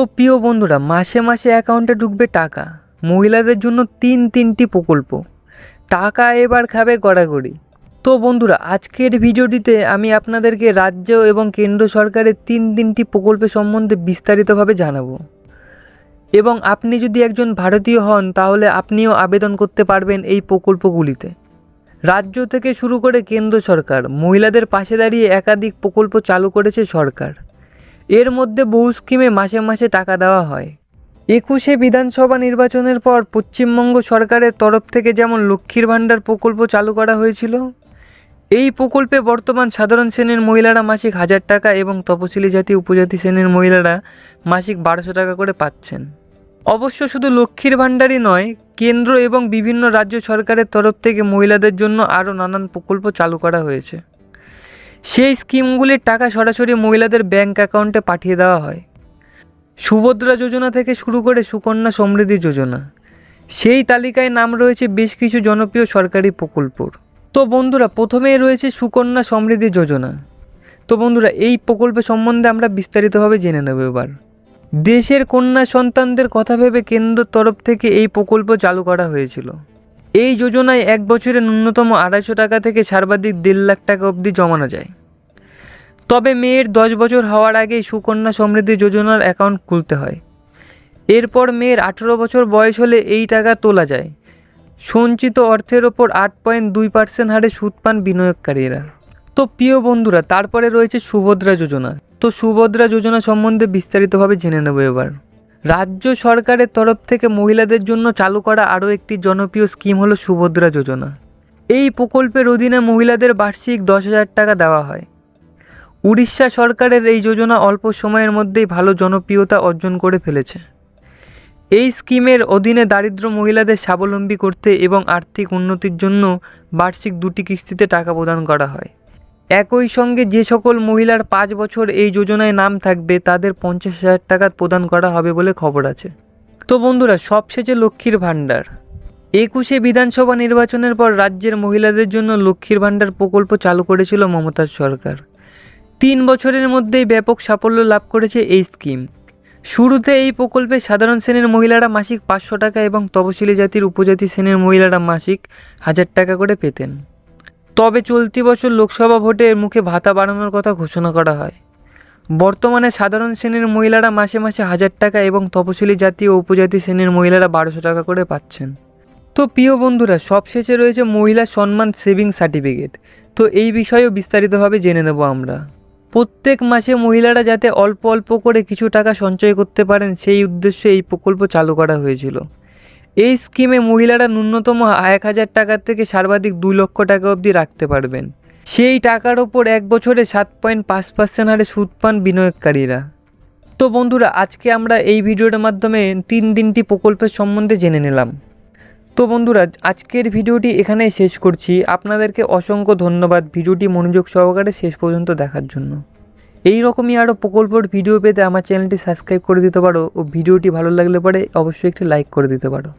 তো প্রিয় বন্ধুরা, মাসে মাসে অ্যাকাউন্টে ঢুকবে টাকা। মহিলাদের জন্য তিন তিনটি প্রকল্প। টাকা এবার খাবে গড়াগড়ি। তো বন্ধুরা, আজকের ভিডিওটিতে আমি আপনাদেরকে রাজ্য এবং কেন্দ্র সরকারের তিন তিনটি প্রকল্প সম্বন্ধে বিস্তারিতভাবে জানাব। এবং আপনি যদি একজন ভারতীয় হন, তাহলে আপনিও আবেদন করতে পারবেন এই প্রকল্পগুলিতে। রাজ্য থেকে শুরু করে কেন্দ্র সরকার, মহিলাদের পাশে দাঁড়িয়ে একাধিক প্রকল্প চালু করেছে সরকার। এর মধ্যে বহু স্কিমে মাসে মাসে টাকা দেওয়া হয়। একুশে বিধানসভা নির্বাচনের পর পশ্চিমবঙ্গ সরকারের তরফ থেকে যেমন লক্ষ্মীর ভাণ্ডার প্রকল্প চালু করা হয়েছিল, এই প্রকল্পে বর্তমান সাধারণ শ্রেণির মহিলারা মাসিক হাজার টাকা এবং তপশিলি জাতি উপজাতি শ্রেণির মহিলারা মাসিক বারোশো টাকা করে পাচ্ছেন। অবশ্য শুধু লক্ষ্মীর ভাণ্ডারই নয়, কেন্দ্র এবং বিভিন্ন রাজ্য সরকারের তরফ থেকে মহিলাদের জন্য আরও নানান প্রকল্প চালু করা হয়েছে। সেই স্কিমগুলির টাকা সরাসরি মহিলাদের ব্যাংক অ্যাকাউন্টে পাঠিয়ে দেওয়া হয়। সুভদ্রা যোজনা থেকে শুরু করে সুকন্যা সমৃদ্ধি যোজনা। সেই তালিকায় নাম রয়েছে বেশ কিছু জনপ্রিয় সরকারি প্রকল্পর। তো বন্ধুরা, প্রথমেই রয়েছে সুকন্যা সমৃদ্ধি যোজনা। তো বন্ধুরা, এই প্রকল্প সম্বন্ধে আমরা বিস্তারিতভাবে জেনে নেব এবার। দেশের কন্যা সন্তানদের কথা ভেবে কেন্দ্র তরফ থেকে এই প্রকল্প চালু করা হয়েছিল। এই যোজনায় এক বছরে ন্যূনতম আড়াইশো টাকা থেকে সর্বাধিক দেড় লাখ টাকা অবধি জমানো যায়। তবে মেয়ের দশ বছর হওয়ার আগেই সুকন্যা সমৃদ্ধি যোজনার অ্যাকাউন্ট খুলতে হয়। এরপর মেয়ের আঠেরো বছর বয়স হলে এই টাকা তোলা যায়। সঞ্চিত অর্থের ওপর আট পয়েন্ট দুই পার্সেন্ট হারে সুদ পান বিনিয়োগকারীরা। তো প্রিয় বন্ধুরা, তারপরে রয়েছে সুভদ্রা যোজনা। তো সুভদ্রা যোজনা সম্বন্ধে বিস্তারিতভাবে জেনে নেব এবার। রাজ্য সরকারের তরফ থেকে মহিলাদের জন্য চালু করা আরও একটি জনপ্রিয় স্কিম হলো সুভদ্রা যোজনা। এই প্রকল্পের অধীনে মহিলাদের বার্ষিক দশ হাজার টাকা দেওয়া হয়। উড়িষ্যা সরকারের এই যোজনা অল্প সময়ের মধ্যেই ভালো জনপ্রিয়তা অর্জন করে ফেলেছে। এই স্কিমের অধীনে দারিদ্র মহিলাদের স্বাবলম্বী করতে এবং আর্থিক উন্নতির জন্য বার্ষিক দুটি কিস্তিতে টাকা প্রদান করা হয়। একই সঙ্গে যে সকল মহিলার পাঁচ বছর এই যোজনায় নাম থাকবে, তাদের পঞ্চাশ হাজার টাকা প্রদান করা হবে বলে খবর আছে। তো বন্ধুরা, সবশেষে লক্ষ্মীর ভাণ্ডার। একুশে বিধানসভা নির্বাচনের পর রাজ্যের মহিলাদের জন্য লক্ষ্মীর ভাণ্ডার প্রকল্প চালু করেছিল মমতার সরকার। তিন বছরের মধ্যেই ব্যাপক সাফল্য লাভ করেছে এই স্কিম। শুরুতে এই প্রকল্পে সাধারণ শ্রেণির মহিলারা মাসিক পাঁচশো টাকা এবং তপশিলি জাতির উপজাতি শ্রেণির মহিলারা মাসিক হাজার টাকা করে পেতেন। তবে চলতি বছর লোকসভা ভোটে এর মুখে ভাতা বাড়ানোর কথা ঘোষণা করা হয়। বর্তমানে সাধারণ শ্রেণির মহিলারা মাসে মাসে হাজার টাকা এবং তপশিলি জাতি ও উপজাতি শ্রেণির মহিলারা বারোশো টাকা করে পাচ্ছেন। তো প্রিয় বন্ধুরা, সবশেষে রয়েছে মহিলা সম্মান সেভিং সার্টিফিকেট। তো এই বিষয়েও বিস্তারিতভাবে জেনে নেব আমরা। প্রত্যেক মাসে মহিলারা যাতে অল্প অল্প করে কিছু টাকা সঞ্চয় করতে পারেন, সেই উদ্দেশ্যে এই প্রকল্প চালু করা হয়েছিল। এই স্কিমে মহিলারা ন্যূনতম এক হাজার টাকা থেকে সর্বাধিক দুই লক্ষ টাকা অবধি রাখতে পারবেন। সেই টাকার ওপর এক বছরে সাত পয়েন্ট পাঁচ পার্সেন্ট হারে সুদ পান বিনিয়োগকারীরা। তো বন্ধুরা, আজকে আমরা এই ভিডিওর মাধ্যমে তিন দিনটি প্রকল্পের সম্বন্ধে জেনে নিলাম। তো বন্ধুরা, আজকের ভিডিওটি এখানেই শেষ করছি। আপনাদেরকে অসংখ্য ধন্যবাদ ভিডিওটি মনোযোগ সহকারে শেষ পর্যন্ত দেখার জন্য। এই রকমই আরও প্রকল্পের ভিডিও পেতে আমার চ্যানেলটি সাবস্ক্রাইব করে দিতে পারো ও ভিডিওটি ভালো লাগলে পরে অবশ্যই একটি লাইক করে দিতে পারো।